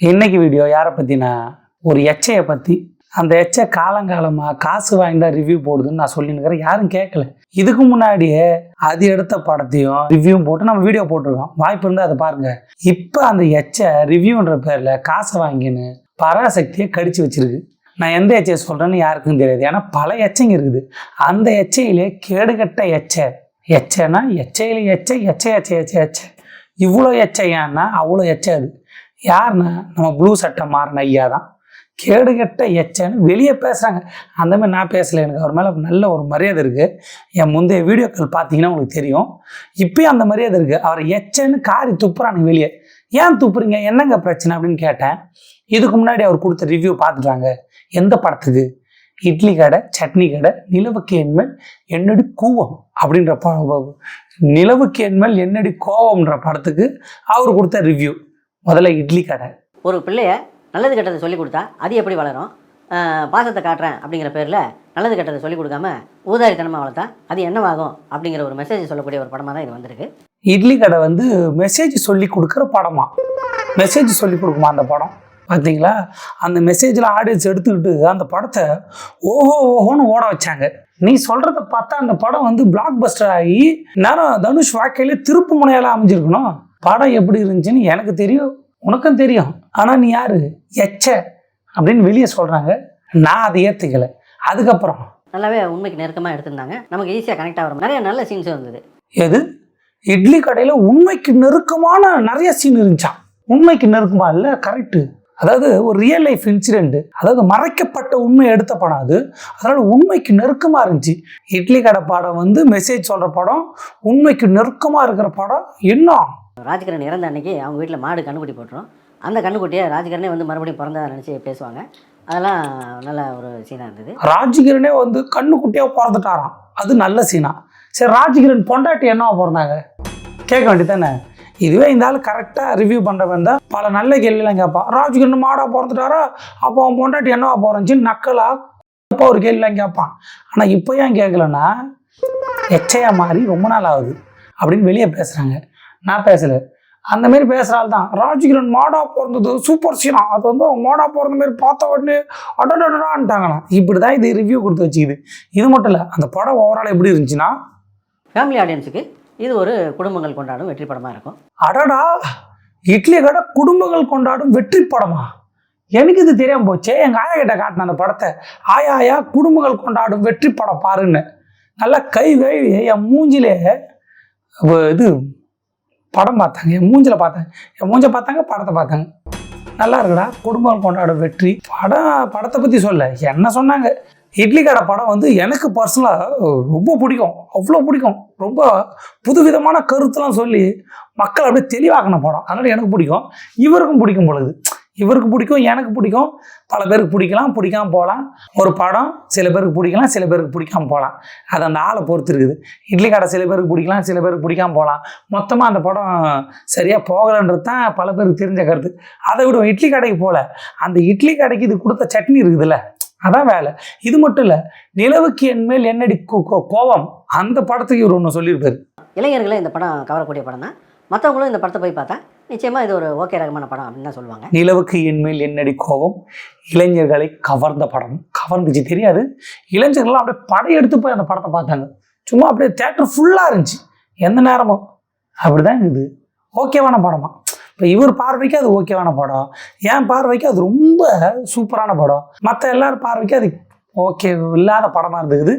இன்னைக்கு வீடியோ யாரை பற்றினா ஒரு எச்சையை பற்றி அந்த எச்சை காலங்காலமாக காசு வாங்கிட்டா ரிவ்யூ போடுதுன்னு நான் சொல்லினுக்கிறேன் யாரும் கேட்கல. இதுக்கு முன்னாடியே அது எடுத்த படத்தையும் ரிவ்யூவும் போட்டு நம்ம வீடியோ போட்டிருக்கோம். வாய்ப்பு இருந்தால் அதை பாருங்க. இப்போ அந்த எச்சை ரிவ்யூன்ற பேரில் காசை வாங்கின்னு பராசக்தியை கடிச்சு வச்சிருக்கு. நான் எந்த எச்சையை சொல்கிறேன்னு யாருக்கும் தெரியாது. ஏன்னா பல எச்சைங்க இருக்குது. அந்த எச்சையிலே கேடுகட்ட எச்சை. எச்சைனா எச்சையில் எச்சை எச்சை எச்சை எச்சை எச்சை. இவ்வளோ எச்சையான்னா அவ்வளோ எச்சை அது. யாருன்னா? நம்ம ப்ளூ சட்டை மாறின ஐயா தான் கேடு கெட்ட எச்சன்னு வெளியே பேசுகிறாங்க அந்த மாதிரி நான் பேசலை. எனக்கு அவர் மேலே நல்ல ஒரு மரியாதை இருக்குது என் முந்தைய வீடியோக்கள் பார்த்தீங்கன்னா உங்களுக்கு தெரியும். இப்போயும் அந்த மரியாதை இருக்குது அவர் எச்சன்னு காரி துப்புறானுங்க வெளியே. ஏன் துப்புறீங்க? என்னங்க பிரச்சனை அப்படின்னு கேட்டேன். இதுக்கு முன்னாடி அவர் கொடுத்த ரிவ்யூ பார்த்துட்டாங்க. எந்த படத்துக்கு? இட்லி கடை சட்னி கடை நிலவுக்கு என்மேல் என்னடி கூவம் அப்படின்ற ப- நிலவுக்கு என்மேல் என்னடி கோவம்ன்ற படத்துக்கு அவர் கொடுத்த ரிவ்யூ முதல்ல இட்லி கடை. ஒரு பிள்ளைய நல்லது கெட்டதை சொல்லி கொடுத்தா அது எப்படி வளரும்? பாசத்தை காட்டுறேன் அப்படிங்கிற பேரில் நல்லது கெட்டதை சொல்லி கொடுக்காம ஊதாரித்தனமாக வளர்த்தா அது என்னவாகும் அப்படிங்கிற ஒரு மெசேஜ் சொல்லக்கூடிய ஒரு படமாக தான் இது வந்திருக்கு. இட்லி கடை வந்து மெசேஜ் சொல்லி கொடுக்குற படமா? மெசேஜ் சொல்லி கொடுக்குமா அந்த படம்? பார்த்தீங்களா அந்த மெசேஜில் ஆடியன்ஸ் எடுத்துக்கிட்டு அந்த படத்தை ஓஹோ ஓஹோன்னு ஓட வச்சாங்க. நீ சொல்கிறத பார்த்தா அந்த படம் வந்து பிளாக் பஸ்டர் ஆகி நேரம் தனுஷ் வாழ்க்கையில திருப்பு முனையால அமைஞ்சிருக்கணும். படம் எப்படி இருந்துச்சுன்னு எனக்கு தெரியும் உனக்கும் தெரியும். ஆனால் நீ யாரு? எச்ச அப்படின்னு வெளியே சொல்கிறாங்க நான் அதை ஏற்றுக்கலை அதுக்கப்புறம் நல்லாவே உண்மைக்கு நெருக்கமாக எடுத்திருந்தாங்க. நமக்கு ஈஸியாக கனெக்ட் ஆகிற நிறைய நல்ல சீன்ஸ் இருந்தது. எது? இட்லி கடையில் உண்மைக்கு நெருக்கமான நிறைய சீன் இருந்துச்சான் உண்மைக்கு நெருக்கமா இல்லை கரெக்டு அதாவது ஒரு ரியல் லைஃப் இன்சிடென்ட் அதாவது மறைக்கப்பட்ட உண்மை எடுத்த படம் அது. அதனால உண்மைக்கு நெருக்கமா இருந்துச்சு. இட்லி கடை படம் வந்து மெசேஜ் சொல்ற படம் உண்மைக்கு நெருக்கமா இருக்கிற படம் என்ன? ராஜ்கிரண் இறந்த அன்னைக்கு அவங்க வீட்டில் மாடு கண்ணுக்குட்டி போட்டுரும். அந்த கண்ணுக்குட்டியை ராஜ்கிரணே வந்து மறுபடியும் பிறந்ததா நினச்சி பேசுவாங்க. அதெல்லாம் நல்ல ஒரு சீனாக இருந்தது. ராஜகிரனே வந்து கண்ணுக்குட்டியாக பிறந்துட்டாராம். அது நல்ல சீனா. சரி ராஜகிரன் பொண்டாட்டி என்னவா பிறந்தாங்க? கேட்க வேண்டியதானே இதுவே இந்த ஆள் கரெக்டாக ரிவ்யூ பண்ணுறவன் தான். பல நல்ல கேள்விலாம் கேட்பான். ராஜகிரன் மாடாக பிறந்துட்டாரா? அப்போ அவன் பொண்டாட்டி என்னவா போகிறஞ்சின்னு நக்கலா? அப்போ ஒரு கேள்விலாம் கேட்பான். ஆனால் இப்போ ஏன் கேட்கலன்னா எச்சையாக மாறி ரொம்ப நாள் ஆகுது அப்படின்னு வெளியே பேசுகிறாங்க நான் பேசலை. அந்த மாதிரி பேசுகிற ஆள் தான். ராஜகிரன் மாடா பிறந்தது சூப்பர் சீனா. அது வந்து அவன் மாடா பிறந்த மாதிரி பார்த்த உடனே அடடடான்ட்டாங்களாம் இப்படி தான் இது ரிவ்யூ கொடுத்து வச்சுக்குது. இது மட்டும் இல்லை அந்த படம் ஓவரால் எப்படி இருந்துச்சுன்னா ஃபேமிலி ஆடியன்ஸுக்கு இது ஒரு குடும்பங்கள் கொண்டாடும் வெற்றி படமாக இருக்கும். அடடா இட்லி கடை குடும்பங்கள் கொண்டாடும் வெற்றி படமா? எனக்கு இது தெரியாம போச்சே. எங்கள் ஆயா கிட்ட காட்டின அந்த படத்தை. ஆயா ஆயா குடும்பங்கள் கொண்டாடும் வெற்றி படம் பாருன்னு. நல்லா கை கழுவி என் மூஞ்சிலே இது படம் பார்த்தாங்க என் மூஞ்சில் பார்த்தாங்க. என் மூஞ்ச பார்த்தாங்க படத்தை பார்த்தாங்க. நல்லா இருக்குடா குடும்பம் கொண்டாட வெற்றி. படம் படத்தை பற்றி சொல்ல என்ன சொன்னாங்க? இட்லி கடை படம் வந்து எனக்கு பர்சனலாக ரொம்ப பிடிக்கும் அவ்வளோ பிடிக்கும். ரொம்ப புதுவிதமான கருத்தெல்லாம் சொல்லி மக்கள் அப்படியே தெளிவாக்கின படம். அதனால் எனக்கு பிடிக்கும். இவருக்கும் பிடிக்கும் பொழுது. இவருக்கு பிடிக்கும் எனக்கு பிடிக்கும். பல பேருக்கு பிடிக்கலாம் பிடிக்காம போகலாம். ஒரு படம் சில பேருக்கு பிடிக்கலாம் சில பேருக்கு பிடிக்காம போகலாம். அது அந்த ஆளை பொறுத்து இருக்குது. இட்லி கடை சில பேருக்கு பிடிக்கலாம் சில பேருக்கு பிடிக்காம போகலாம். மொத்தமாக அந்த படம் சரியாக போகலைன்றது தான் பல பேருக்கு தெரிஞ்ச கருத்து. அதை விடுவோம் இட்லி கடைக்கு போகல அந்த இட்லி கடைக்கு இது கொடுத்த சட்னி இருக்குதுல்ல அதான் வேலை. இது மட்டும் இல்லை நிலவுக்கு என்மேல் என்னடி கோபம் அந்த படத்துக்கு இவர் ஒன்று சொல்லியிருப்பாரு. இளைஞர்களை இந்த படம் கவரக்கூடிய படம் தான் மற்றவங்களும் இந்த படத்தை போய் பார்த்தா நிச்சயமாக இது ஒரு ஓகே ரகமான படம் அப்படின்னு தான் சொல்லுவாங்க. நிலவுக்கு என்மேல் என்னடி கோபம்? இளைஞர்களை கவர்ந்த படம். கவர்ந்துச்சு தெரியாது. இளைஞர்கள்லாம் அப்படியே படையெடுத்து போய் அந்த படத்தை பார்த்தாங்க. சும்மா அப்படியே தேட்டர் ஃபுல்லாக இருந்துச்சு. எந்த நேரமும். அப்படிதான் இது. ஓகேவான படமா? இப்போ இவர் பார்வைக்கு அது ஓகேவான படம். என் பார்வைக்கு அது ரொம்ப சூப்பரான படம். மற்ற எல்லார் பார்வைக்கு அது ஓகே இல்லாத படமாக இருந்தது.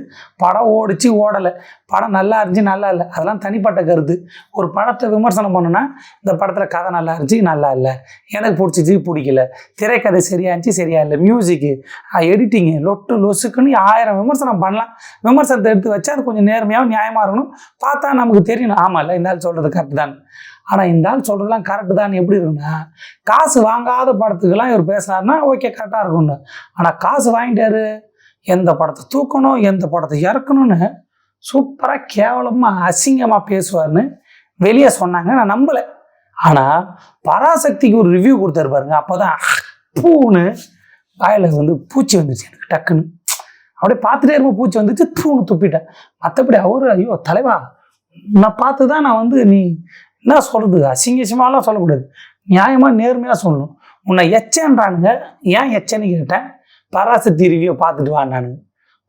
படம் ஓடிச்சு ஓடலை. படம் நல்லா இருந்துச்சு நல்லா இல்லை. அதெல்லாம் தனிப்பட்ட கருத்து. ஒரு படத்தை விமர்சனம் பண்ணுன்னா இந்த படத்தில் கதை நல்லா இருந்துச்சு நல்லா இல்லை. எனக்கு பிடிச்சிச்சு பிடிக்கல. திரைக்கதை சரியா இருந்துச்சு சரியா இல்லை. மியூசிக்கு எடிட்டிங்கு லொட்டு லொசுக்குன்னு ஆயிரம் விமர்சனம் பண்ணலாம். விமர்சனத்தை எடுத்து வச்சா அது கொஞ்சம் நேர்மையாகவும் நியாயமாக இருக்கணும். பார்த்தா நமக்கு தெரியணும். ஆமாம் இல்லை இந்த ஆள் சொல்கிறது கரெக்டு தான். ஆனால் இந்த ஆள் சொல்கிறதுலாம் கரெக்டு தான். எப்படி இருக்குன்னா காசு வாங்காத படத்துக்கெல்லாம் இவர் பேசுனாருன்னா ஓகே கரெக்டாக இருக்கும்னு. ஆனால் காசு வாங்கிட்டாரு. எந்த படத்தை தூக்கணும் எந்த படத்தை இறக்கணும்னு சூப்பராக கேவலமாக அசிங்கமாக பேசுவார்னு வெளியே சொன்னாங்க. நான் நம்பலை. ஆனால் பராசக்திக்கு ஒரு ரிவ்யூ கொடுத்தாரு பாருங்க. அப்போ தான் பூன்னு வாயில் வந்து பூச்சி வந்துச்சு எனக்கு டக்குன்னு. அப்படியே பார்த்துட்டே இருப்போம் பூச்சி வந்துச்சு தூணு துப்பிட்டேன். மற்றபடி அவரு ஐயோ தலைவா நான் பார்த்து தான் நான் வந்து நீ என்ன சொல்கிறது அசிங்க சொல்லக்கூடாது. நியாயமாக நேர்மையாக சொல்லணும். உன்னை எச்சன்றானுங்க. ஏன் எச்சன்னு கேட்டேன். பராசக்தி ரிவ்யூ பார்த்துட்டு வா நான்.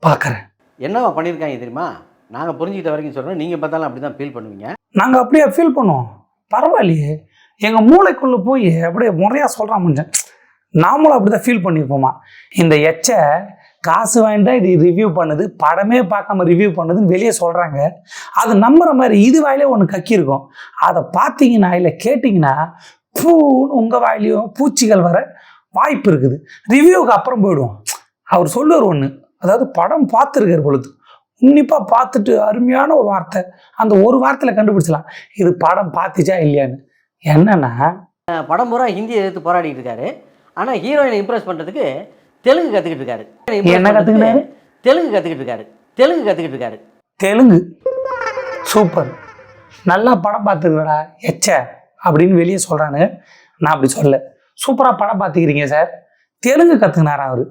பார்க்குறேன். என்னவா பண்ணியிருக்காங்க தெரியுமா? நாங்கள் புரிஞ்சுக்கிட்ட வரைக்கும் சொல்கிறோம் நீங்கள் பார்த்தாலும் அப்படி தான் ஃபீல் பண்ணுவீங்க. நாங்கள் அப்படியே ஃபீல் பண்ணுவோம். பரவாயில்லையே. எங்கள் மூளைக்குள்ளே போய் அப்படியே முறையாக சொல்கிறான் மனுஷன். நாமளும் அப்படி தான் ஃபீல் பண்ணியிருப்போமா இந்த எச்சை காசு வாங்கிட்டா இது ரிவ்யூ பண்ணுது. படமே பார்க்காம ரிவ்யூ பண்ணுதுன்னு வெளியே சொல்கிறாங்க அது நம்புற மாதிரி இது வாயிலே ஒன்று கக்கியிருக்கும். அதை பார்த்தீங்கன்னா இல்லை கேட்டிங்கன்னா பூன்னு உங்கள் வாயிலையும் பூச்சிகள் வர வாய்ப்பு இருக்குது. ரிவ்யூவுக்கு அப்புறம் போயிடுவோம். அவர் சொல்லுவார் ஒன்று அதாவது படம் பார்த்துருக்காரு பொழுது. உன்னிப்பாக பார்த்துட்டு அருமையான ஒரு வார்த்தை. அந்த ஒரு வார்த்தையில் கண்டுபிடிச்சலாம் இது படம் பார்த்துச்சா இல்லையான்னு. என்னன்னா படம் பூரா ஹிந்தியை எதிர்த்து போராடிட்டு இருக்காரு. ஆனால் ஹீரோயினை இம்ப்ரெஸ் பண்ணுறதுக்கு தெலுங்கு கற்றுக்கிட்டு இருக்காரு. என்ன கத்துக்கினாரு? தெலுங்கு கற்றுக்கிட்டு இருக்காரு. தெலுங்கு கற்றுக்கிட்டு இருக்காரு. தெலுங்கு. சூப்பர். நல்லா படம் பார்த்துக்கிறடா எச்ச. அப்படின்னு வெளியே சொல்கிறானு நான் அப்படி சொல்ல சூப்பராக படம் பார்த்துக்கிறீங்க சார். தெலுங்கு கற்றுக்கினாரா அவர்?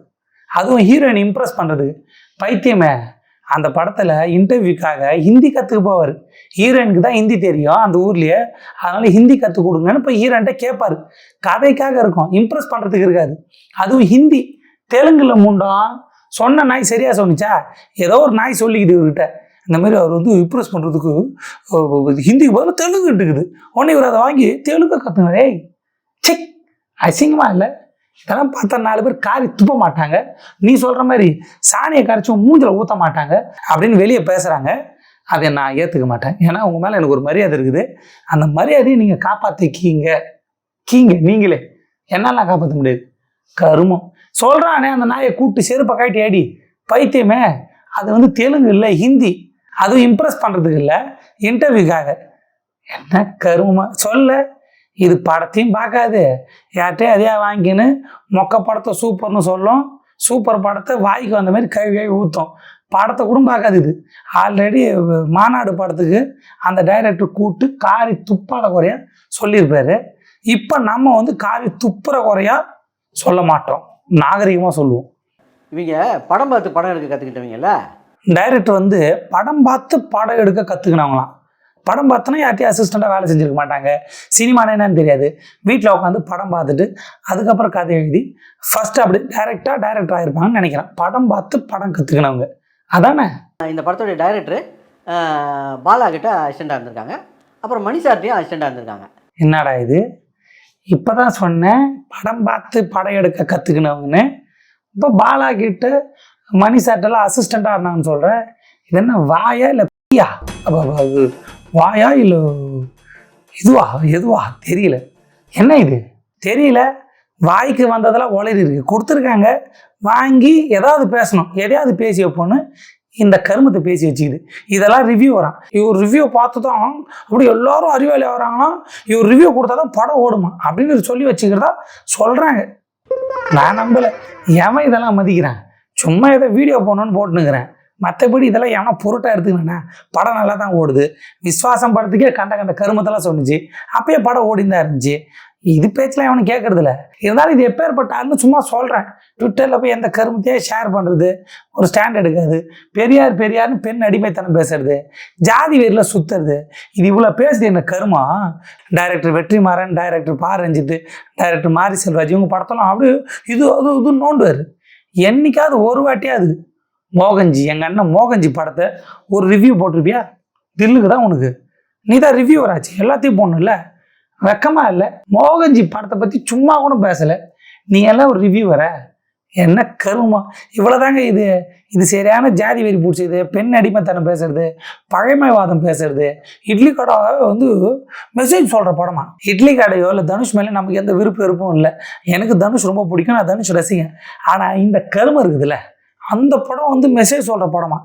அதுவும் ஹீரோயின் இம்ப்ரெஸ் பண்ணுறது பைத்தியமே. அந்த படத்தில் இன்டர்வியூக்காக ஹிந்தி கற்றுக்க போவார். ஹீரோயினுக்கு தான் ஹிந்தி தெரியும் அந்த ஊர்லேயே. அதனால் ஹிந்தி கற்றுக் கொடுங்கன்னு இப்போ ஹீரோயின்ட்ட கேட்பாரு கதைக்காக இருக்கும். இம்ப்ரெஸ் பண்ணுறதுக்கு இருக்காது. அதுவும் ஹிந்தி. தெலுங்குல முண்டம் சொன்ன நாய் சரியாக சொன்னிச்சா? ஏதோ ஒரு நாய் சொல்லிக்குது இவர்கிட்ட. இந்த மாதிரி அவர் வந்து இம்ப்ரெஸ் பண்ணுறதுக்கு ஹிந்திக்கு பதிலாக தெலுங்கு இருக்குது. உடனே இவர் அதை வாங்கி தெலுங்கு கற்றுங்க ஏய் அசிங்கமாக இல்லை? இதெல்லாம் பார்த்தா நாலு பேர் காரி துப்ப மாட்டாங்க. நீ சொல்கிற மாதிரி சாணியை கரைச்சும் மூஞ்சில் ஊற்ற மாட்டாங்க அப்படின்னு வெளியே பேசுகிறாங்க அதை நான் ஏற்றுக்க மாட்டேன். ஏன்னா உங்கள் மேலே எனக்கு ஒரு மரியாதை இருக்குது. அந்த மரியாதையை நீங்கள் காப்பாற்றிக்கீங்க கீங்க நீங்களே. என்னாலாம் காப்பாற்ற முடியாது. கருமம். சொல்கிறானே அந்த நாயை கூப்பிட்டு செருப்பை காட்டி ஆடி பைத்தியமே. அது வந்து தெலுங்கு இல்லை ஹிந்தி. அதுவும் இம்ப்ரெஸ் பண்ணுறதுக்கு இல்லை. இன்டர்வியூக்காக என்ன கருமமாக சொல்ல. இது படத்தையும் பார்க்காது. யார்கிட்டயும் அதையா வாங்கின்னு மொக்க படத்தை சூப்பர்னு சொல்லும். சூப்பர் படத்தை வாய்க்கு வந்த மாதிரி கை கை ஊற்றும் படத்தை கூட பார்க்காது இது. ஆல்ரெடி மாநாடு படத்துக்கு அந்த டைரக்டர் கூப்பிட்டு காரி துப்பாத குறையா சொல்லியிருப்பாரு. இப்போ நம்ம வந்து காரி துப்புற குறையா சொல்ல மாட்டோம். நாகரிகமாக சொல்லுவோம். இவங்க படம் பார்த்து படம் எடுக்க கற்றுக்கிட்டவங்கல்ல டைரக்டர் வந்து படம் பார்த்து படம் எடுக்க கற்றுக்கினவங்களாம் படம் பார்த்தோன்னா யார்ட்டையும் அசிஸ்டண்ட்டாக வேலை செஞ்சுருக்க மாட்டாங்க. சினிமானா என்னன்னு தெரியாது. வீட்டில் உட்காந்து படம் பார்த்துட்டு அதுக்கப்புறம் கதை எழுதி ஃபர்ஸ்ட் அப்படி டைரெக்டாக டைரக்டர் ஆயிருப்பாங்கன்னு நினைக்கிறேன். படம் பார்த்து படம் கற்றுக்கினவங்க அதானே? இந்த படத்தோடைய டைரக்டர் பாலா கிட்ட அசிஸ்டண்டாக இருந்திருக்காங்க. அப்புறம் மணிசார்ட்டையும் அசிஸ்டண்டாக இருந்திருக்காங்க. என்னடா இது? இப்போ தான் சொன்னேன் படம் பார்த்து படம் எடுக்க கற்றுக்கினவங்கன்னு இப்போ பாலா கிட்ட மணி சாட்டெல்லாம் அசிஸ்டண்ட்டாக இருந்தாங்கன்னு சொல்கிறேன் இது என்ன வாயா இல்லை பியா அப்ப வாயா இல்லை? இதுவா எதுவா? தெரியல. என்ன இது? தெரியல. வாய்க்கு வந்ததெல்லாம் ஒளரி இருக்கு. கொடுத்துருக்காங்க. வாங்கி எதாவது பேசணும். எதையாவது பேசி வைப்போன்னு இந்த கருமத்தை பேசி வச்சுக்குது. இதெல்லாம் ரிவ்யூ வரான். இவர் ரிவ்யூ பார்த்து தான் அப்படி எல்லாரும் அறிவாளி வராங்கன்னா இவர் ரிவ்யூ கொடுத்தா தான் படம் ஓடுமா? அப்படின்னு சொல்லி வச்சுக்கிறதா சொல்கிறாங்க நான் நம்பலை. எவன் இதெல்லாம் மதிக்கிறேன்? சும்மா ஏதோ வீடியோ போடணும்னு போட்டுனுக்கிறேன் மற்றபடி இதெல்லாம் எவனா பொருட்டாக எடுத்துக்கினேன்னா படம் நல்லா தான் ஓடுது. விஸ்வாசம் படத்துக்கே கண்ட கண்ட கருமத்தெல்லாம் சொன்னிச்சு. அப்பயே படம் ஓடிந்தான் இருந்துச்சு. இது பேச்செலாம் எவனும் கேட்கறதில்ல இருந்தாலும் இது எப்பேற்பட்டாருன்னு சும்மா சொல்கிறேன் ட்விட்டரில் போய் எந்த கருமத்தையே ஷேர் பண்ணுறது ஒரு ஸ்டாண்ட் எடுக்காது பெரியார் பெரியார்னு பெண் அடிமைத்தனம் பேசுறது ஜாதி வேரில் சுற்றுறது இது இவ்வளோ பேசுது என்ன கருமா? டைரக்டர் வெற்றிமாறன் டைரக்டர் பா ரஞ்சித் டைரக்டர் மாரி செல்வராஜ் இவங்க படத்தெல்லாம் அப்படியே இது அது இது நோண்டுவார். என்னைக்காவது ஒரு வாட்டியாவது மோகன்ஜி எங்கள் அண்ணன் மோகன்ஜி படத்தை ஒரு ரிவ்யூ போட்டிருப்பியா? தில்லுக்கு தான் உனக்கு. நீ தான் ரிவ்யூவர் ஆச்சு. எல்லாத்தையும் போடணும்ல? வெக்கமாக இல்லை. மோகன்ஜி படத்தை பற்றி சும்மா கூட பேசலை. நீ எல்லாம் ஒரு ரிவ்யூவர என்ன கருமா இவ்வளோதாங்க இது. இது சரியான ஜாதி வெறி பிடிச்சது பெண் அடிமைத்தனம் பேசுறது. பழமைவாதம் பேசுறது. இட்லி கடை வந்து மெசேஜ் சொல்கிற படமா? இட்லி கடையோ இல்லை தனுஷ் மேலே நமக்கு எந்த விருப்பம் விருப்பம் இல்லை. எனக்கு தனுஷ் ரொம்ப பிடிக்கும். நான் தனுஷ் ரசிகன். ஆனால் இந்த கருமை இருக்குதுல்ல? அந்த படம் வந்து மெசேஜ் சொல்கிற படமா?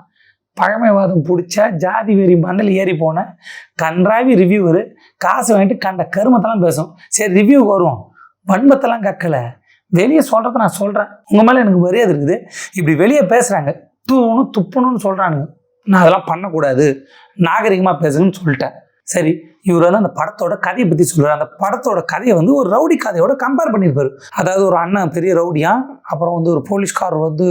பழமைவாதம் பிடிச்ச ஜாதி வெறி மண்டல் ஏறி போன கன்றாவி ரிவ்யூவர் காசு வாங்கிட்டு கண்ட கருமத்தெல்லாம் பேசும். சரி ரிவ்யூ வருவோம். வன்மத்தெல்லாம் கக்கலை. வெளியே சொல்கிறத நான் சொல்கிறேன் உங்கள் மேலே எனக்கு மரியாதை இருக்குது. இப்படி வெளியே பேசுகிறாங்க தூணும் துப்புணும்னு சொல்கிறானுங்க நான் அதெல்லாம் பண்ணக்கூடாது. நாகரிகமாக பேசணும்னு சொல்லிட்டேன். சரி இவர் வந்து அந்த படத்தோட கதையை பற்றி சொல்கிறார் அந்த படத்தோட கதையை வந்து ஒரு ரவுடி கதையோட கம்பேர் பண்ணியிருப்பார். அதாவது ஒரு அண்ணன் பெரிய ரவுடியா அப்புறம் வந்து ஒரு போலீஸ்கார் வந்து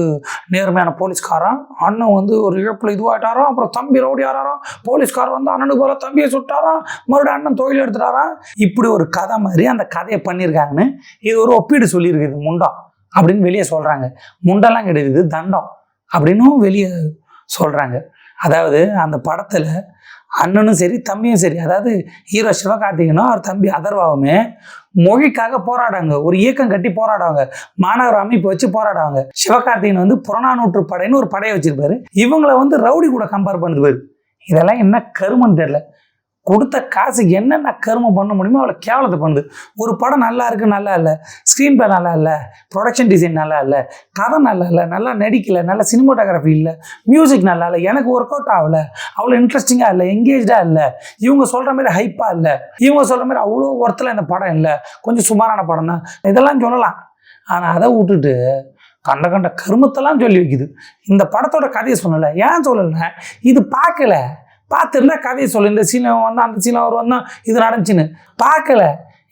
நேர்மையான போலீஸ்காரான் அண்ணன் வந்து ஒரு இழப்பில் இதுவாகிட்டாரோ அப்புறம் தம்பி ரவுடி ஆறாராம் போலீஸ்கார் வந்து அண்ணனுக்கு போல தம்பியை சுட்டாராம் மறுபடியும் அண்ணன் தொழில் எடுத்துட்டாராம். இப்படி ஒரு கதை மாதிரி அந்த கதையை பண்ணியிருக்காங்கன்னு இது ஒரு ஒப்பீடு சொல்லியிருக்குது முண்டா அப்படின்னு வெளியே சொல்கிறாங்க முண்டெல்லாம் கிடையாது தண்டம் அப்படின்னும் வெளியே சொல்கிறாங்க அதாவது அந்த படத்தில் அண்ணனும் சரி தம்பியும் சரி. அதாவது ஹீரோ சிவகார்த்திகனும் அவர் தம்பி அதர்வாவுமே மொழிக்காக போராடுவாங்க. ஒரு இயக்கம் கட்டி போராடுவாங்க. மாணவர் அமைப்பு வச்சு போராடுவாங்க. சிவகார்த்திகன் வந்து புறநானூற்று படைன்னு ஒரு படையை வச்சிருப்பாரு. இவங்களை வந்து ரவுடி கூட கம்பேர் பண்ணிருப்பாரு இதெல்லாம் என்ன கருமன்னு தெரியல. கொடுத்த காசுக்கு என்னென்ன கருமம் பண்ண முடியுமோ அவ்வளோ கேவலத்தை பண்ணுது. ஒரு படம் நல்லா இருக்கு நல்லா இல்லை. ஸ்க்ரீன் பிளே நல்லா இல்லை. ப்ரொடக்ஷன் டிசைன் நல்லா இல்லை. கதை நல்லா இல்லை. நல்லா நடிக்கலை. நல்லா சினிமாட்டோகிராஃபி இல்லை. மியூசிக் நல்லா இல்லை. எனக்கு ஒர்க் அவுட் ஆகலை அவ்வளோ இன்ட்ரெஸ்டிங்காக இல்லை. எங்கேஜாக இல்லை. இவங்க சொல்கிற மாதிரி ஹைப்பாக இல்லை. இவங்க சொல்கிற மாதிரி அவ்வளோ ஒர்த்தில் இந்த படம் இல்லை. கொஞ்சம் சுமாரான படம் தான். இதெல்லாம் சொல்லலாம். ஆனால் அதை விட்டுட்டு கண்ட கண்ட கருமத்தெல்லாம் சொல்லி வைக்குது. இந்த படத்தோட கதையை சொல்லலை. ஏன் சொல்லலை? இது பார்க்கல. பார்த்துருந்தா கதையை சொல்லு. இந்த சீனை வந்தா அந்த சீனை அவர் வந்தா இது நடந்துச்சுன்னு. பார்க்கல.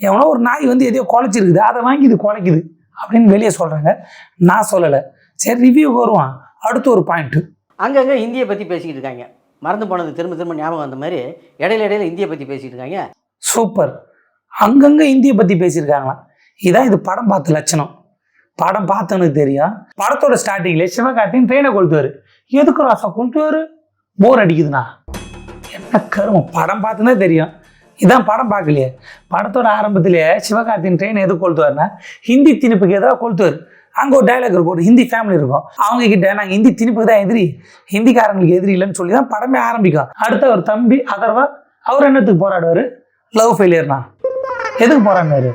எவனோ ஒரு நாய் வந்து எதையோ குலைச்சிருக்குது. அதை வாங்கி இது குலைக்குது அப்படின்னு வெளியே சொல்கிறாங்க நான் சொல்லலை. சரி ரிவ்யூக்கு வருவான். அடுத்து ஒரு பாயிண்ட்டு அங்கங்கே இந்தியை பற்றி பேசிக்கிட்டு இருக்காங்க. மறந்து போனது திரும்ப திரும்ப ஞாபகம் வந்த மாதிரி இடையில இடையில இந்தியை பற்றி பேசிக்கிட்டு இருக்காங்க. சூப்பர் அங்கங்கே இந்தியை பற்றி பேசியிருக்காங்களாம். இதான் இது படம் பார்த்த லட்சணம். படம் பார்த்தவனுக்கு தெரியும். படத்தோட ஸ்டார்டிங்கில் சிவகார்த்தின் ட்ரெயினை கொளுத்துவார். எதுக்கு ராசா கொளுத்துவார்? போர் அடிக்குதுண்ணா. என்ன கரும படம் பார்த்துனா தெரியும். இதான் படம் பார்க்கலையே. படத்தோட ஆரம்பத்திலேயே சிவகார்த்தின் ட்ரெயின் எது கொளுத்துவார்னா ஹிந்தி திணிப்புக்கு எதிராக கொளுத்துவார். அங்கே ஒரு டைலாக் இருக்கும் ஒரு ஹிந்தி ஃபேமிலி இருக்கும். அவங்க கிட்ட நாங்கள் ஹிந்தி திணிப்புக்கு தான் எதிரி. ஹிந்திக்காரங்களுக்கு எதிரி இல்லைன்னு சொல்லி தான் படமே ஆரம்பிக்கும். அடுத்த ஒரு தம்பி அதர்வா அவர் என்னத்துக்கு போராடுவார்? லவ் ஃபெயிலியர்னா எதுக்கு போராடினாரு?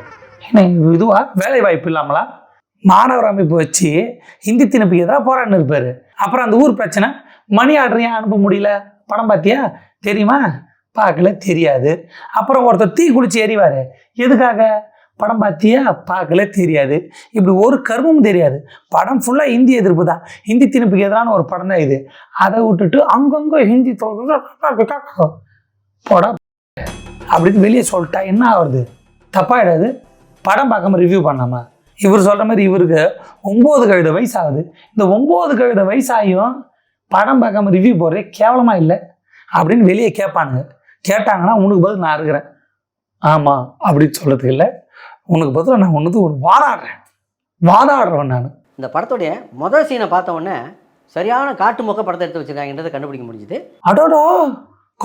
என்ன இதுவா? வேலை வாய்ப்பு இல்லாமலா? மாணவர் அமைப்பு வச்சு ஹிந்தி திணிப்புக்கு எதிராக போராடினு இருப்பார். அப்புறம் அந்த ஊர் பிரச்சனை மணி ஆர்டர் ஏன் அனுப்ப முடியல. படம் பார்த்தியா? தெரியுமா? பார்க்கல தெரியாது. அப்புறம் ஒருத்தர் தீ குளிச்சு எறிவார் எதுக்காக? படம் பார்த்தியா பார்க்கல தெரியாது. இப்படி ஒரு கருமும் தெரியாது. படம் ஃபுல்லாக ஹிந்தி எதிர்ப்பு தான். ஹிந்தி திணிப்புக்கு எதிரான ஒரு படம் தான் இது. அதை விட்டுட்டு அங்கங்கே ஹிந்தி தொ- போடா. அப்படின்னு வெளியே சொல்லிட்டா என்ன ஆகுறது? தப்பாயிடாது. படம் பார்க்காம ரிவ்யூ பண்ணாமா? இவர் சொல்கிற மாதிரி இவருக்கு ஒம்பது கழுத வயசு ஆகுது இந்த ஒம்பது கழுத வயசாகியும் படம் பார்க்காம ரிவ்யூ போடுறது கேவலமாக இல்லை. அப்படின்னு வெளியே கேட்பானுங்க. கேட்டாங்கன்னா உனக்கு பதில் நான் இருக்கிறேன் ஆமாம் அப்படின்னு சொல்கிறதுக்கு இல்லை. உனக்கு பதில் நான் ஒன்று ஒரு வாதாடுறேன். வாதாடுறவன் நான். இந்த படத்துடைய முதல் சீனை பார்த்த உடனே சரியான காட்டு மொக்க படத்தை எடுத்து வச்சிருக்காங்கன்றதை கண்டுபிடிக்க முடிஞ்சுது. அடோடா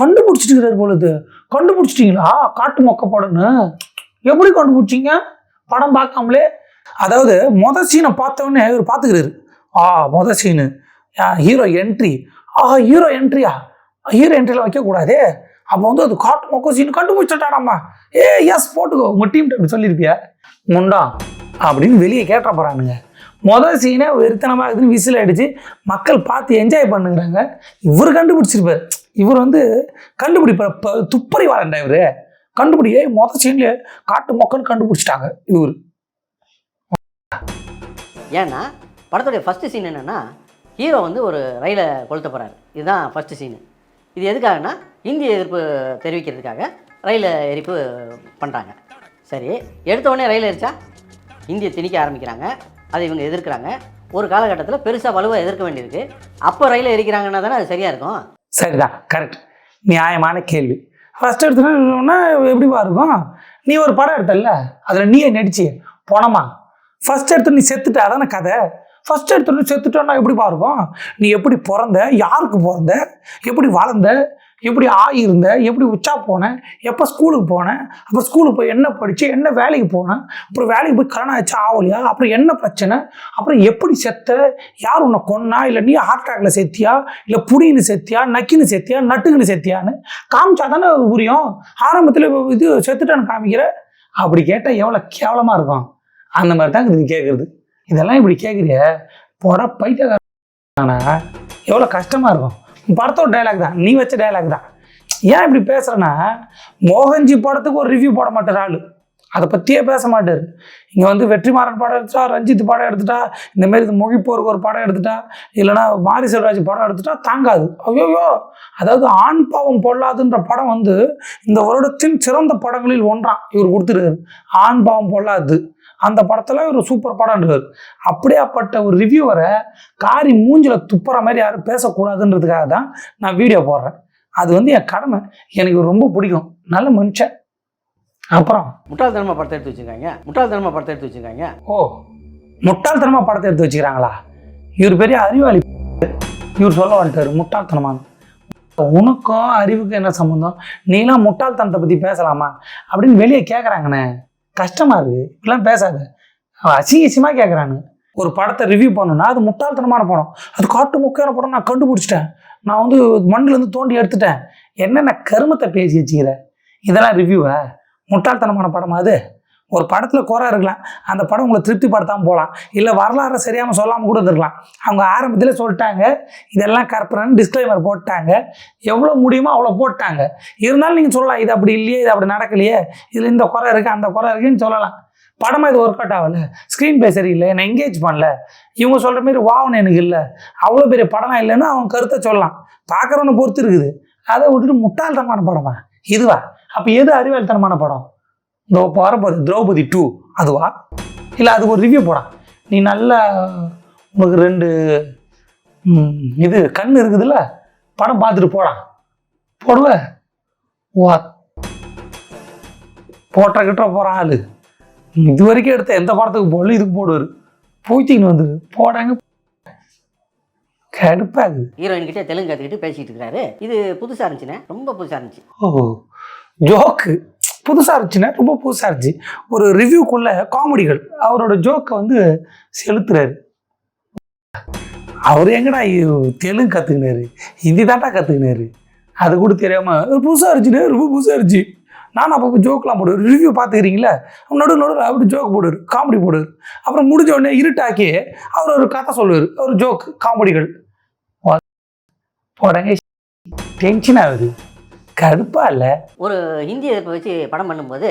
கண்டுபிடிச்சிட்டு பொழுது கண்டுபிடிச்சிட்டிங்களா? காட்டு மொக்க படம்னு. எப்படி கண்டுபிடிச்சிங்க? படம் பார்க்காமலே. அதாவது மொத சீனை பார்த்தவொடனே இவர் பார்த்துக்கிறாரு. ஆ மொத சீனு ஹீரோ என்ட்ரி ஆ ஹீரோ என்ட்ரியா ஹீரோ என்ட்ரியில் வைக்கக்கூடாது? அப்போ வந்து அது காட்டு மொக்கோ சீன் கண்டுபிடிச்சிட்டாடாம்மா ஏ எஸ் போட்டுக்கோ. உங்கள் டீம் அப்படி சொல்லியிருப்பியா? முண்டா அப்படின்னு வெளியே கேட்ட போகிறானுங்க மொதல் சீனே வெறித்தனமாக இருக்குதுன்னு விசில் அடித்து மக்கள் பார்த்து என்ஜாய் பண்ணுங்கிறாங்க. இவர் கண்டுபிடிச்சிருப்பார். இவர் வந்து கண்டுபிடிப்பார் இப்போ துப்பறி வாழண்டா இவர். கண்டுபிடி மொதல் சீன்லேயே காட்டு மொக்கன்னு கண்டுபிடிச்சிட்டாங்க இவர். ஏன்னா படத்துடைய ஃபஸ்ட்டு சீன் என்னென்னா ஹீரோ வந்து ஒரு ரயிலை கொளுத்த போகிறாரு இதுதான் ஃபஸ்ட்டு சீனு இது எதுக்காகனா இந்திய எதிர்ப்பு தெரிவிக்கிறதுக்காக ரயில் எரிப்பு பண்ணுறாங்க சரி எடுத்த உடனே ரயில் எரிச்சா இந்தியை திணிக்க ஆரம்பிக்கிறாங்க. அதை இவங்க எதிர்க்கிறாங்க. ஒரு காலகட்டத்தில் பெருசாக வலுவாக எதிர்க்க வேண்டியிருக்கு. அப்போ ரயில் எரிக்கிறாங்கன்னா தானே அது சரியாக இருக்கும்? சரிதான் கரெக்ட் நியாயமான கேள்வி. ஃபஸ்ட் எடுத்துனா எப்படிவா இருக்கும்? நீ ஒரு படம் எடுத்தல்ல? அதில் நீயே நடிச்சு போனமா? ஃபர்ஸ்ட் எடுத்து நீ செத்துட்ட அதான கதை? ஃபர்ஸ்ட் எடுத்து நீ செத்துட்டோன்னா எப்படிப்பா இருக்கும்? நீ எப்படி பிறந்த யாருக்கு பிறந்த எப்படி வளர்ந்த எப்படி ஆகியிருந்த எப்படி உச்சா போனேன் எப்போ ஸ்கூலுக்கு போனேன் அப்புறம் ஸ்கூலுக்கு போய் என்ன படித்து என்ன வேலைக்கு போனேன் அப்புறம் வேலைக்கு போய் கல்யாணம் ஆச்சு ஆகலையா அப்புறம் என்ன பிரச்சனை அப்புறம் எப்படி செத்த யார் உன்னை கொன்னா இல்லை நீ ஹார்ட் அட்டாக்ல செத்தியா இல்லை புடின்னு செத்தியா நக்கின்னு செத்தியா நட்டுக்குன்னு செத்தியான்னு காமிச்சா தானே புரியும். ஆரம்பத்தில் இது செத்துட்டான்னு காமிக்கிற? அப்படி கேட்டால் எவ்வளோ கேவலமாக இருக்கும். அந்த மாதிரி தான் இது கேட்குறது இதெல்லாம் இப்படி கேட்குறிய போட பைத்தியக்காரனா? எவ்வளோ கஷ்டமாக இருக்கும். உன் படத்தோட டைலாக் தான். நீ வச்ச டைலாக் தான். ஏன் இப்படி பேசுகிறேன்னா மோகன்ஜி படத்துக்கு ஒரு ரிவ்யூ போட மாட்டார் ஆள். அதை பற்றியே பேச மாட்டார். இங்கே வந்து வெற்றிமாறன் படம் எடுத்துட்டா ரஞ்சித் படம் எடுத்துட்டா இந்த மாதிரி இது மொழிப்போருக்கு ஒரு படம் எடுத்துட்டா இல்லைன்னா மாரி செல்வராஜ் படம் எடுத்துட்டா தாங்காது. ஐயோயோ! அதாவது ஆண் பாவம் பொல்லாதுன்ற படம் வந்து இந்த வருடத்தின் சிறந்த படங்களில் ஒன்றாம் இவர் கொடுத்துருக்காரு. ஆண் பாவம் பொல்லாது. அந்த படத்தில் ஒரு சூப்பர் படம்ன்றார் அப்படியாப்பட்ட ஒரு ரிவ்யூவரை காரி மூஞ்சில துப்புற மாதிரி யாரும் பேசக்கூடாதுன்றதுக்காக தான் நான் வீடியோ போடுறேன். அது வந்து என் கடமை. எனக்கு ரொம்ப பிடிக்கும். நல்ல மனுஷன். அப்புறம்? முட்டாள்தனமாக படத்தை எடுத்து வச்சுருக்காங்க. முட்டாள்தனமாக படத்தை எடுத்து வச்சுருக்காங்க. ஓ முட்டாள்தனமா படத்தை எடுத்து வச்சுக்கிறாங்களா? இவர் பெரிய அறிவாளி. இவர் சொல்ல வந்துட்டாரு முட்டாள்தனமான உனக்கும் அறிவுக்கும் என்ன சம்மந்தம் நீலாம் முட்டாள்தனத்தை பற்றி பேசலாமா? அப்படின்னு வெளியே கேட்குறாங்கண்ணே கஷ்டமா இருக்குது இப்படிலாம் பேசாத. அவன் அசிங்க அசிங்கமாக கேட்குறானு ஒரு படத்தை ரிவ்யூ பண்ணணும்னா அது முட்டாள்தனமான படம். அது காட்டு முக்கியமான படம் நான் கண்டுபிடிச்சிட்டேன். நான் வந்து மண்ணிலேருந்து தோண்டி எடுத்துட்டேன். என்னென்ன கருமத்தை பேசி வச்சுக்கிறேன் இதெல்லாம் ரிவ்யூவா முட்டாள்தனமான படமா அது? ஒரு படத்தில் குறை இருக்கலாம். அந்த படம் உங்களை திருப்திப்படுத்தாமல் போகலாம். இல்லை வரலாறு சரியாமல் சொல்லாமல் கூட இருந்திருக்கலாம். அவங்க ஆரம்பத்தில் சொல்லிட்டாங்க. இதெல்லாம் கற்பனைன்னு டிஸ்க்ளைமர் போட்டாங்க. எவ்வளோ முடியுமோ அவ்வளோ போட்டாங்க. இருந்தாலும் நீங்கள் சொல்லலாம் இது அப்படி இல்லையே இது அப்படி நடக்கலையே. இதில் இந்த குறை இருக்குது அந்த குறை இருக்குன்னு சொல்லலாம். படமாக இது ஒர்க் அவுட் ஆகலை. ஸ்க்ரீன் பிளே சரியில்லை என்னை என்கேஜ் பண்ணல. இவங்க சொல்கிற மாதிரி வாவன் எனக்கு இல்லை. அவ்வளோ பெரிய படமாக இல்லைன்னு அவன் கருத்தை சொல்லலாம். பார்க்குறவனை பொறுத்து இருக்குது. அதை விட்டுட்டு முட்டாள்தனமான படமா? இதுவா? அப்போ எது அறிவாளித்தனமான படம்? இந்த வரப்போகுது திரௌபதி டூ அதுவா? இல்லை அதுக்கு ஒரு ரிவ்யூ போடா. நீ நல்ல உனக்கு ரெண்டு இது கண் இருக்குதுல்ல? படம் பார்த்துட்டு போடா. போடுவ வா. போட்ட கிட்ட போகிற ஆளு. இது வரைக்கும் எடுத்த எந்த படத்துக்கு போடல இதுக்கு போடுவார். பூச்சின்னு வந்து போடாங்க. கடுப்பாகுது ஹீரோயின் கிட்டே தெலுங்கு கற்றுக்கிட்டு பேசிகிட்டு இருக்கிறாரு இது புதுசாக இருந்துச்சுண்ணே. ரொம்ப புதுசாக இருந்துச்சு. ஓ ஜோக்கு. புதுசாக இருந்துச்சுன்னா ரொம்ப புதுசாக இருந்துச்சு. ஒரு ரிவ்யூக்குள்ள காமெடிகள் அவரோட ஜோக்கை வந்து செலுத்துறாரு. அவர் எங்கடா தெலுங்கு கற்றுக்கினாரு ஹிந்தி தான்டா கற்றுக்கினாரு அது கூட தெரியாமல் புதுசாக இருந்துச்சுன்னு ரொம்ப புதுசாக இருந்துச்சு. நானும் அப்பப்போ ஜோக்கெலாம் போடுவார் ரிவ்யூ பார்த்துக்கிறீங்களா? நடு நடுவில் அப்படி ஜோக் போடுவார் காமெடி போடுவார். அப்புறம் முடிஞ்ச உடனே இருட்டாக்கி அவர் ஒரு கதை சொல்லுவார் ஒரு ஜோக் காமெடிகள் போடங்க. டென்ஷன் ஆகுது. கடுப்பா இல்லை ஒரு இந்திய எதிர்ப்பை வச்சு படம் பண்ணும்போது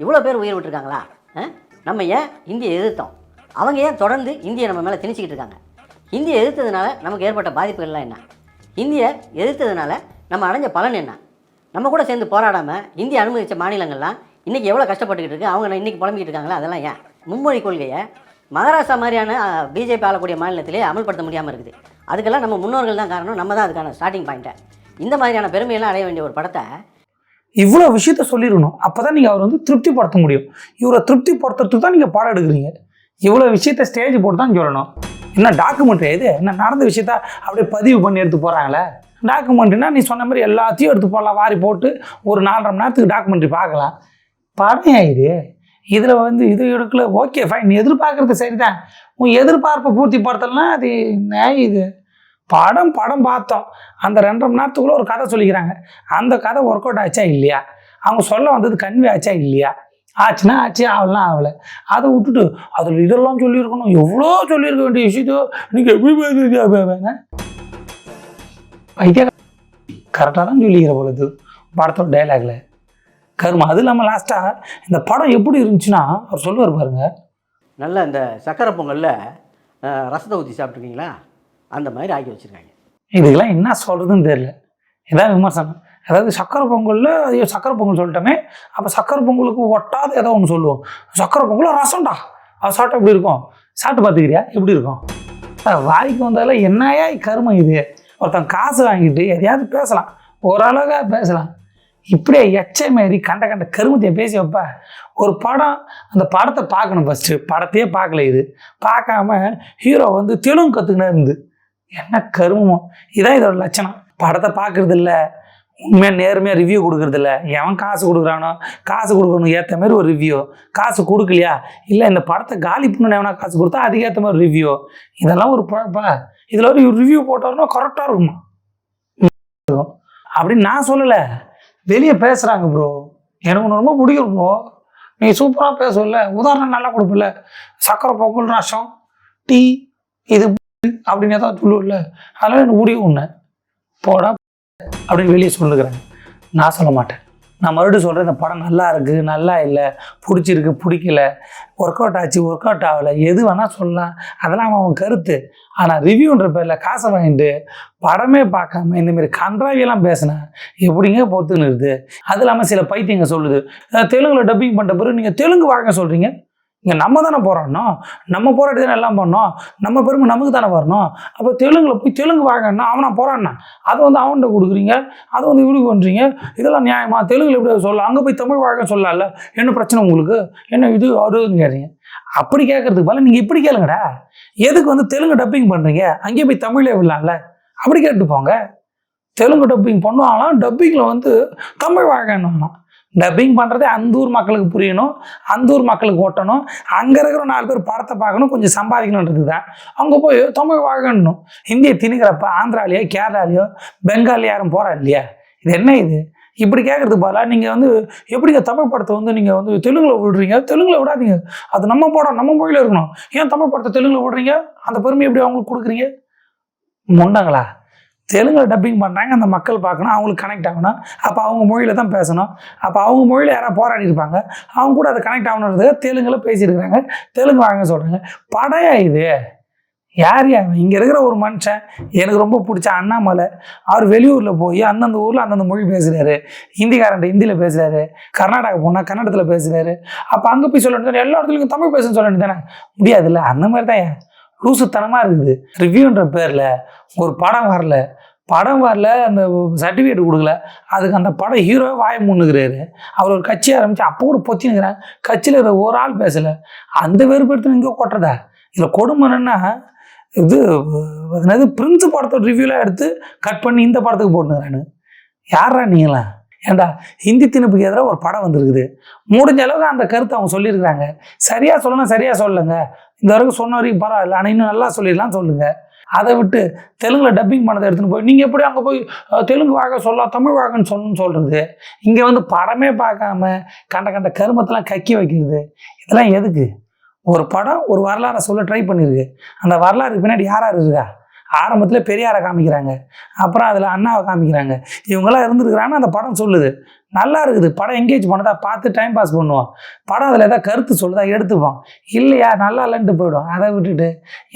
இவ்வளோ பேர் உயிர் விட்டுருக்காங்களா? ஆ? நம்ம ஏன் இந்தியை எதிர்த்தோம்? அவங்க ஏன் தொடர்ந்து இந்தியை நம்ம மேலே திணிச்சிக்கிட்டு இருக்காங்க? இந்தியை எதிர்த்ததுனால நமக்கு ஏற்பட்ட பாதிப்புகள்லாம் என்ன? இந்தியை எதிர்த்ததுனால நம்ம அடைஞ்ச பலன் என்ன? நம்ம கூட சேர்ந்து போராடாமல் இந்திய அனுமதித்த மாநிலங்கள்லாம் இன்றைக்கி எவ்வளோ கஷ்டப்பட்டுக்கிட்டு இருக்கு? அவங்க இன்றைக்கி புலம்பிக்கிட்டு இருக்காங்களா? அதெல்லாம் ஏன்? மும்மொழி கொள்கையை மகாராஷ்டிரா மாதிரியான பிஜேபி ஆளக்கூடிய மாநிலத்திலே அமல்படுத்த முடியாமல் இருக்குது. அதுக்கெல்லாம் நம்ம முன்னோர்கள் தான் காரணம். நம்ம தான் அதுக்கான ஸ்டார்டிங் பாயிண்ட்டை இந்த மாதிரியான பெருமையெல்லாம் அடைய வேண்டிய ஒரு படத்தை இவ்வளோ விஷயத்த சொல்லிடணும் அப்போ தான் நீங்கள் அவர் வந்து திருப்திப்படுத்த முடியும். இவரை திருப்திப்படுத்துறதுக்கு தான் நீங்கள் பாடம் எடுக்கிறீங்க. இவ்வளோ விஷயத்த ஸ்டேஜ் போட்டு தான் சொல்லணும். என்ன டாக்குமெண்ட்ரி இது? என்ன நடந்த விஷயத்த அப்படியே பதிவு பண்ணி எடுத்து போகிறாங்களே டாக்குமெண்ட்ரினா நீ சொன்ன மாதிரி எல்லாத்தையும் எடுத்து போடலாம். வாரி போட்டு ஒரு நாலரை மணி நேரத்துக்கு டாக்குமெண்ட்ரி பார்க்கலாம். படம் இது. இதில் வந்து இது எடுக்கல. ஓகே ஃபைன் நீ சரி சரிதான். உன் எதிர்பார்ப்பை பூர்த்தி படுத்தலைன்னா அது நியாயம் இது? படம் படம் பார்த்தோம். அந்த ரெண்டரை மணி நேரத்துக்குள்ள ஒரு கதை சொல்லிக்கிறாங்க. அந்த கதை ஒர்க் அவுட் ஆச்சா இல்லையா? அவங்க சொல்ல வந்தது கன்வே ஆச்சா இல்லையா? ஆச்சுன்னா ஆச்சு ஆகலாம் ஆகலை. அதை விட்டுட்டு அதில் இதெல்லாம் சொல்லியிருக்கணும். எவ்வளோ சொல்லியிருக்க வேண்டிய விஷயத்தோ நீங்கள் எப்படி பேசுறீங்க? பைத்திய கரெக்டாக தான் சொல்லிக்கிற பொழுது படத்தோட டைலாகில் கருமா அது இல்லாமல் லாஸ்ட்டாக இந்த படம் எப்படி இருந்துச்சுன்னா அவர் சொல்லுவார் பாருங்கள் நல்ல இந்த சக்கரை பொங்கலில் ரசத்தை ஊற்றி சாப்பிட்ருக்கீங்களா அந்த மாதிரி ஆக்கி வச்சுருக்காங்க. இதுக்கெல்லாம் என்ன சொல்கிறதுன்னு தெரியல. ஏதாவது விமர்சனம். அதாவது சக்கரை பொங்கலில் ஐயோ சக்கரை பொங்கல் சொல்லிட்டோமே அப்போ சக்கரை பொங்கலுக்கு ஒட்டாத ஏதோ ஒன்று சொல்லுவோம். சக்கரை பொங்கல் ரசம்டா. அது சாப்பிட்டா எப்படி இருக்கும்? சாப்பிட்டு பார்த்துக்கிறியா? எப்படி இருக்கும்? வாய்க்கு வந்தால என்னையா கருமம் இது? ஒருத்தன் காசு வாங்கிட்டு எதையாவது பேசலாம். ஓரளவுக்காக பேசலாம். இப்படியே எச்சை மாரி கண்ட கண்ட கருமத்தையை பேசி வைப்ப. ஒரு படம் அந்த படத்தை பார்க்கணும் ஃபஸ்ட்டு படத்தையே பார்க்கல இது. பார்க்காம ஹீரோ வந்து தெலுங்கு கற்றுக்கினே இருந்து. என்ன கருமமோ? இதான் இதோட லட்சணம். படத்தை பார்க்கறது இல்லை உண்மையாக நேர்மையாக ரிவ்யூ கொடுக்கறது இல்லை எவன் காசு கொடுக்குறானோ காசு கொடுக்கணும் ஏற்ற மாதிரி ஒரு ரிவ்யூ காசு கொடுக்கலையா? இல்லை இந்த படத்தை காலி பண்ணணும் எவனா காசு கொடுத்தா அதுக்கேற்ற மாதிரி ரிவ்யூ இதெல்லாம் ஒரு பழப்பா இதில் ஒரு ரிவ்யூ போட்டாருன்னா கரெக்டாக இருக்குமா? அப்படின்னு நான் சொல்லலை. வெளியே பேசுகிறாங்க ப்ரோ எனக்கு ஒன்று ரொம்ப பிடிக்கும் ப்ரோ நீ சூப்பராக பேசுவல உதாரணம் நல்லா கொடுப்பல சக்கரை பொங்கல் ரசம் டீ இது அப்படின்னு ஏதாவது சொல்லுவோம்ல அதெல்லாம் எனக்கு ஊரே ஒன்று போடா அப்படின்னு வெளியே சொல்லுகிறாங்க நான் சொல்ல மாட்டேன். நான் மறுபடியும் சொல்கிறேன் இந்த படம் நல்லா இருக்குது நல்லா இல்லை பிடிச்சிருக்கு பிடிக்கல ஒர்க் அவுட் ஆச்சு ஒர்க் அவுட் ஆகலை எது வேணால் சொல்லலாம். அதெல்லாம் அவன் கருத்து. ஆனால் ரிவ்யூன்ற பேரில் காசை வாங்கிட்டு படமே பார்க்காம இந்தமாரி கன்றாவியெல்லாம் பேசினேன் எப்படிங்க பொறுத்துன்னு இருக்குது. அது இல்லாமல் சில பைத்தியங்க சொல்லுது தெலுங்கில் டப்பிங் பண்ணுற பிறகு நீங்கள் தெலுங்கு வாங்க சொல்கிறீங்க இங்கே நம்ம தானே போராடணும். நம்ம போராட்டி தானே எல்லாம் பண்ணோம் நம்ம பெருமை நமக்கு தானே வரணும். அப்போ தெலுங்கில் போய் தெலுங்கு வாங்கன்னா அவனா போராடினான் அதை வந்து அவன்கிட்ட கொடுக்குறீங்க. அதை வந்து இப்படி பண்ணுறீங்க இதெல்லாம் நியாயமா? தெலுங்கில் எப்படி சொல்லலாம்? அங்கே போய் தமிழ் வாங்க சொல்லலாம்ல? என்ன பிரச்சனை உங்களுக்கு? என்ன இது? அதுன்னு கேட்குறீங்க. அப்படி கேட்கறதுக்கு பதிலா நீங்கள் இப்படி கேளுங்கடா. எதுக்கு வந்து தெலுங்கு டப்பிங் பண்ணுறீங்க அங்கேயே போய் தமிழே விடலாம்ல. அப்படி கேட்டு போங்க. தெலுங்கு டப்பிங் பண்ணுவாங்களாம். டப்பிங்கில் வந்து தமிழ் வாழணும் டப்பிங் பண்ணுறதே அந்த ஊர் மக்களுக்கு புரியணும் அந்த ஊர் மக்களுக்கு ஓட்டணும் அங்கே இருக்கிற நாலு பேர் படத்தை பார்க்கணும் கொஞ்சம் சம்பாதிக்கணுன்றது தான் அங்கே போய் தமிழ் வாழணும் இந்திய திணிக்கிறப்ப ஆந்திராலேயோ கேரளாலேயோ பெங்காலியோ யாரும் போகிறா இல்லையா? இது என்ன இது? இப்படி கேட்கறதுக்கு பதிலாக நீங்கள் வந்து எப்படிங்க தமிழ் படத்தை வந்து நீங்கள் வந்து தெலுங்கில் விடுறீங்க? தெலுங்கில் விடாதீங்க. அது நம்ம படம் நம்ம மொழியில் இருக்கணும். ஏன் தமிழ் படத்தை தெலுங்கில் விடுறீங்க? அந்த பெருமை எப்படி அவங்களுக்கு கொடுக்குறீங்க? முண்டங்களா? தெலுங்கில் டப்பிங் பண்ணாங்க அந்த மக்கள் பார்க்கணும் அவங்களுக்கு கனெக்ட் ஆகணும். அப்போ அவங்க மொழியில் தான் பேசணும். அப்போ அவங்க மொழியில் யாராவது போராடி இருப்பாங்க அவங்க கூட அதை கனெக்ட் ஆகணுன்றதுக்கு தெலுங்கில் பேசியிருக்கிறாங்க தெலுங்கு வாங்க சொல்கிறாங்க படையா இது? யார் யார்? இங்கே இருக்கிற ஒரு மனுஷன் எனக்கு ரொம்ப பிடிச்ச அண்ணாமலை. அவர் வெளியூரில் போய் அந்தந்த ஊரில் அந்தந்த மொழி பேசுகிறாரு ஹிந்திக்காரன் ஹிந்தியில் பேசுகிறாரு கர்நாடகா போனால் கன்னடத்தில் பேசுகிறாரு அப்போ அங்கே போய் சொல்ல வேண்டியது எல்லா இடத்துலையும் தமிழ் பேசுன்னு சொல்ல வேண்டியது தானே? முடியாதுல்ல? அந்த மாதிரி தான் லூசுத்தனமாக இருக்குது. ரிவ்யூன்ற பேரில் ஒரு படம் வரல. படம் வரல அந்த சர்டிஃபிகேட் கொடுக்கல. அதுக்கு அந்த படம் ஹீரோவே வாய முன்னுக்கிறாரு அவர் ஒரு கட்சி ஆரம்பித்து அப்போ கூட பொத்தினுக்கிறாங்க கட்சியில் இருக்கிற ஒரு ஆள் பேசலை. அந்த வெறுப்பெடுத்து இங்கே கொட்டுறதா? இதில் கொடுமை என்னன்னா இது என்னது பிரின்ஸ் படத்தோட ரிவ்யூலாம் எடுத்து கட் பண்ணி இந்த படத்துக்கு போட்டுக்கிறானு யாரா நீங்களாம்? ஏண்டா ஹிந்தி திணிப்புக்கு எதிராக ஒரு படம் வந்திருக்குது. முடிஞ்ச அளவுக்கு அந்த கருத்தை அவங்க சொல்லியிருக்கிறாங்க. சரியாக சொல்லணும் சரியாக சொல்லுங்க. இந்த வரைக்கும் சொன்ன வரைக்கும் பரவாயில்ல ஆனால் இன்னும் நல்லா சொல்லிடலாம் சொல்லுங்கள் அதை விட்டு தெலுங்கில் டப்பிங் பண்ணதை எடுத்துன்னு போய் நீங்கள் எப்படி அங்கே போய் தெலுங்கு வாக சொல்லலாம் தமிழ் வாகன்னு சொல்லணும்னு சொல்கிறது இங்கே வந்து படமே பார்க்காம கண்ட கண்ட கருமத்தெல்லாம் கக்கி வைக்கிறது. இதெல்லாம் எதுக்கு? ஒரு படம் ஒரு வரலாறை சொல்ல ட்ரை பண்ணியிருக்கு அந்த வரலாறுக்கு பின்னாடி யார் யார் இருக்கா? ஆரம்பத்தில் பெரியாரை காமிக்கிறாங்க. அப்புறம் அதில் அண்ணாவை காமிக்கிறாங்க. இவங்கெல்லாம் இருந்துருக்குறாங்கன்னா அந்த படம் சொல்லுது. நல்லா இருக்குது. படம் எங்கேஜ் பண்ணதா? பார்த்து டைம் பாஸ் பண்ணுவோம். படம் அதில் ஏதாவது கருத்து சொல்லுதா? எடுத்துப்போம். இல்லையா? நல்லா இல்லைன்ட்டு போயிடும். அதை விட்டுட்டு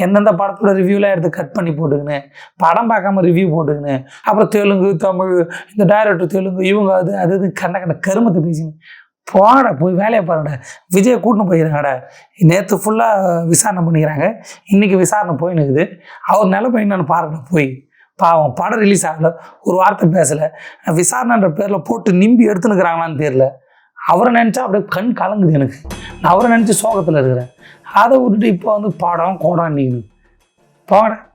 எந்தெந்த படத்தோட ரிவ்யூலாம் எடுத்து கட் பண்ணி போட்டுக்கின்னு படம் பார்க்காம ரிவ்யூ போட்டுக்கின்னு அப்புறம் தெலுங்கு தமிழ் இந்த டைரக்டர் தெலுங்கு இவங்க அது அது இது கண்ட கண்ட கருமத்தை பேசிங்க போடா போய் வேலையை பாருங்கடா. விஜயை கூட்டின்னு போயிருங்கடா. நேற்று ஃபுல்லாக விசாரணை பண்ணிக்கிறாங்க. இன்றைக்கி விசாரணை போயின்னு இருக்குது. அவர் நிலைமை என்னென்னு பாருங்க போய். பாவம் படம் ரிலீஸ் ஆகலை. ஒரு வார்த்தை பேசலை. விசாரணைன்ற பேரில் போட்டு நிம்பி எடுத்துனுக்குறாங்களான்னு தெரியல. அவரை நினச்சா அப்படியே கண் கலங்குது எனக்கு. நான் அவரை நினச்சி சோகத்தில் இருக்கிறேன். அதை விட்டுட்டு இப்போ வந்து படம் கோடான்னு நீங்க போங்கடா.